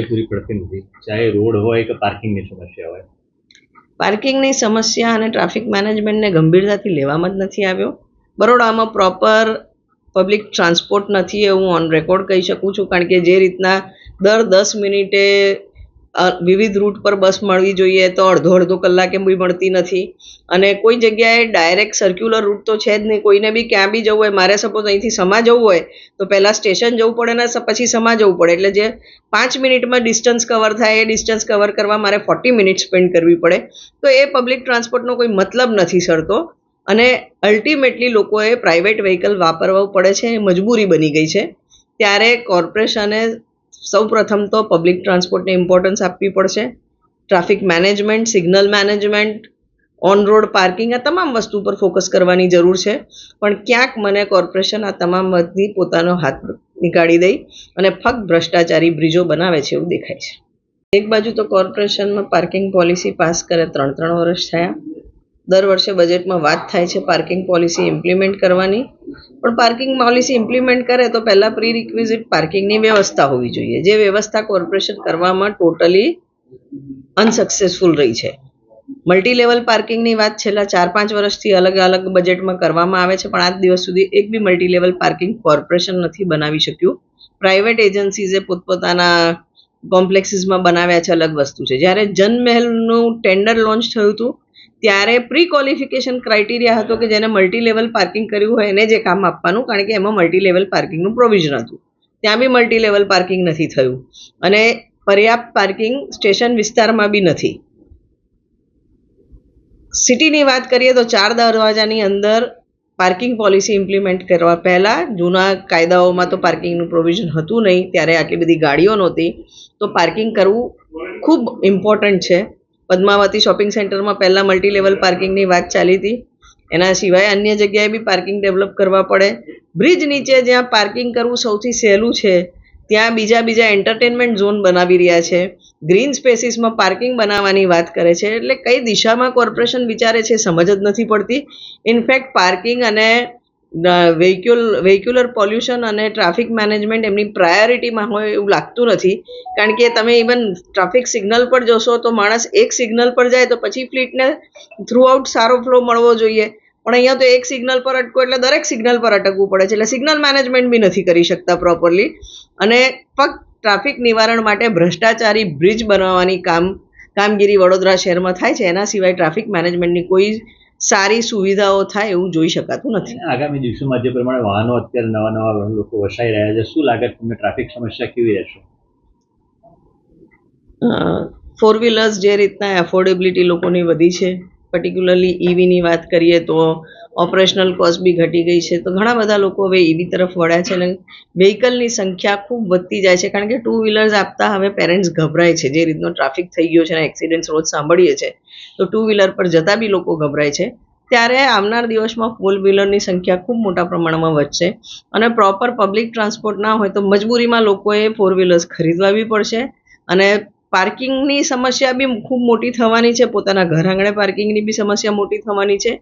પૂરી પડતી નથી. ચાહે રોડ હોય કે પાર્કિંગની સમસ્યા હોય. પાર્કિંગની સમસ્યા અને ટ્રાફિક મેનેજમેન્ટને ગંભીરતાથી લેવામાં જ નથી આવ્યો. બરોડામાં પ્રોપર પબ્લિક ટ્રાન્સપોર્ટ નથી એ હું ઓન રેકોર્ડ કહી શકું છું. કારણ કે જે રીતના દર દસ મિનિટે વિવિધ રૂટ પર બસ મળવી જોઈએ તો અડધો અડધો કલાકે બી મળતી નથી. અને કોઈ જગ્યાએ ડાયરેક્ટ સર્ક્યુલર રૂટ તો છે જ નહીં. કોઈને બી ક્યાં બી જવું હોય, મારે સપોઝ અહીંથી સમા જવું હોય, તો પહેલાં સ્ટેશન જવું પડે ને પછી સમા જવું પડે. એટલે જે પાંચ મિનિટમાં ડિસ્ટન્સ કવર થાય, એ ડિસ્ટન્સ કવર કરવા મારે ફોર્ટી મિનિટ સ્પેન્ડ કરવી પડે. તો એ પબ્લિક ટ્રાન્સપોર્ટનો કોઈ મતલબ નથી સરતો. અને અલ્ટિમેટલી લોકોએ પ્રાઇવેટ વ્હીકલ વાપરવું પડે છે, એ મજબૂરી બની ગઈ છે. ત્યારે કોર્પોરેશને સૌ પ્રથમ તો પબ્લિક ટ્રાન્સપોર્ટને ઇમ્પોર્ટન્સ આપવી પડશે. Traffic management signal management on road parking આ તમામ વસ્તુ પર ફોકસ કરવાની જરૂર છે. પણ ક્યાંક મને કોર્પોરેશન આ તમામ મતની પોતાનો હાથ નીકાળી દઈ અને ફક્ત ભ્રષ્ટાચારી બ્રિજો બનાવે છે એવું દેખાય છે. એક બાજુ તો કોર્પોરેશનમાં પાર્કિંગ પોલિસી પાસ કરે ત્રણ ત્રણ વર્ષ થયા. દર વર્ષે બજેટમાં વાત થાય છે પાર્કિંગ પોલિસી ઇમ્પ્લિમેન્ટ કરવાની. પણ પાર્કિંગ પોલિસી ઇમ્પ્લિમેન્ટ કરે તો પહેલાં પ્રી રિક્વિઝિટ પાર્કિંગની વ્યવસ્થા હોવી જોઈએ. જે વ્યવસ્થા કોર્પોરેશન કરવામાં ટોટલી અનસક્સેસફુલ રહી છે. મલ્ટી લેવલ પાર્કિંગની વાત છેલ્લા ચાર પાંચ વર્ષથી અલગ અલગ બજેટમાં કરવામાં આવે છે, પણ આજ દિવસ સુધી એક બી મલ્ટી લેવલ પાર્કિંગ કોર્પોરેશન નથી બનાવી શક્યું. પ્રાઇવેટ એજન્સીઝે પોતપોતાના કોમ્પ્લેક્સીસમાં બનાવ્યા છે અલગ વસ્તુ છે. જ્યારે જનમહેલનું ટેન્ડર લોન્ચ થયું હતું ત્યારે પ્રી ક્વોલિફિકેશન ક્રાઇટેરિયા હતો કે જેને મલ્ટી લેવલ પાર્કિંગ કર્યું હોય એને જે કામ આપવાનું, કારણ કે એમાં મલ્ટી લેવલ પાર્કિંગનું પ્રોવિઝન હતું. ત્યાં બી મલ્ટી લેવલ પાર્કિંગ નથી થયું. અને પર્યાપ્ત પાર્કિંગ સ્ટેશન વિસ્તારમાં બી નથી. સિટીની વાત કરીએ તો ચાર દરવાજાની અંદર પાર્કિંગ પોલિસી ઇમ્પ્લિમેન્ટ કરવા પહેલાં જૂના કાયદાઓમાં તો પાર્કિંગનું પ્રોવિઝન હતું નહીં, ત્યારે આટલી બધી ગાડીઓ નહોતી. તો પાર્કિંગ કરવું ખૂબ ઇમ્પોર્ટન્ટ છે. પદ્માવતી શોપિંગ સેન્ટરમાં પહેલાં મલ્ટી લેવલ પાર્કિંગની વાત ચાલી હતી. એના સિવાય અન્ય જગ્યાએ બી પાર્કિંગ ડેવલપ કરવા પડે. બ્રિજ નીચે જ્યાં પાર્કિંગ કરવું સૌથી સહેલું છે, ત્યાં બીજા બીજા એન્ટરટેનમેન્ટ ઝોન બનાવી રહ્યા છે. ગ્રીન સ્પેસીસમાં પાર્કિંગ બનાવવાની વાત કરે છે, એટલે કઈ દિશામાં કોર્પોરેશન વિચારે છે સમજ જ નથી પડતી. ઇનફેક્ટ પાર્કિંગ અને વેહિક્યુલ વેહિક્યુલર પોલ્યુશન અને ટ્રાફિક મેનેજમેન્ટ એમની પ્રાયોરિટીમાં હોય એવું લાગતું નથી. કારણ કે તમે ઇવન ટ્રાફિક સિગ્નલ પર જોશો તો માણસ એક સિગ્નલ પર જાય તો પછી ફ્લીટને થ્રુઆઉટ સારો ફ્લો મળવો જોઈએ. પણ અહીંયા તો એક સિગ્નલ પર અટકો એટલે દરેક સિગ્નલ પર અટકવું પડે છે. એટલે સિગ્નલ મેનેજમેન્ટ બી નથી કરી શકતા પ્રોપરલી અને ફક્ત ટ્રાફિક નિવારણ માટે ભ્રષ્ટાચારી બ્રિજ બનાવવાની કામ, કામગીરી વડોદરા શહેરમાં થાય છે. એના સિવાય ટ્રાફિક મેનેજમેન્ટની કોઈ સારી સુવિધાઓ થાય એવું જોઈ શકાતું નથી. આગામી દિવસોમાં જે પ્રમાણે વાહનો અત્યારે નવા નવા લોકો વસાઈ રહ્યા છે શું લાગે તમને ટ્રાફિક સમસ્યા કેવી રહેશે? ફોર વ્હીલર્સ જે રીતના એફોર્ડેબિલિટી લોકોની વધી છે પર્ટિક્યુલરલી ઈવીની વાત કરીએ તો ઓપરેશનલ કોસ્ટ બી ઘટી ગઈ છે. તો ઘણા બધા લોકો હવે ઈવી તરફ વળ્યા છે અને વ્હીકલની સંખ્યા ખૂબ વધતી જાય છે. કારણ કે ટુ વ્હીલર્સ આપતા હવે પેરેન્ટ્સ ગભરાય છે. જે રીતનો ટ્રાફિક થઈ ગયો છે અને એક્સિડન્ટ્સ રોજ સાંભળીએ છીએ તો ટુ વ્હીલર પર જતા બી લોકો ગભરાય છે. ત્યારે આવનાર દિવસમાં ફોર વ્હીલરની સંખ્યા ખૂબ મોટા પ્રમાણમાં વધશે અને પ્રોપર પબ્લિક ટ્રાન્સપોર્ટ ના હોય તો મજબૂરીમાં લોકોએ ફોર વ્હીલર્સ ખરીદવા બી પડશે અને પાર્કિંગની સમસ્યા બી ખૂબ મોટી થવાની છે. પોતાના ઘર આંગણે પાર્કિંગની બી સમસ્યા મોટી થવાની છે.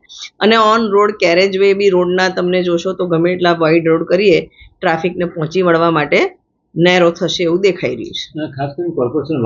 અને ઓન રોડ કેરેજ વે બી રોડના તમને જોશો તો ગમે એટલા વાઇડ રોડ કરીએ ટ્રાફિકને પહોંચી વળવા માટે નેરો થશે એવું દેખાઈ રહ્યું છે. ખાસ કરીને કોર્પોરેશન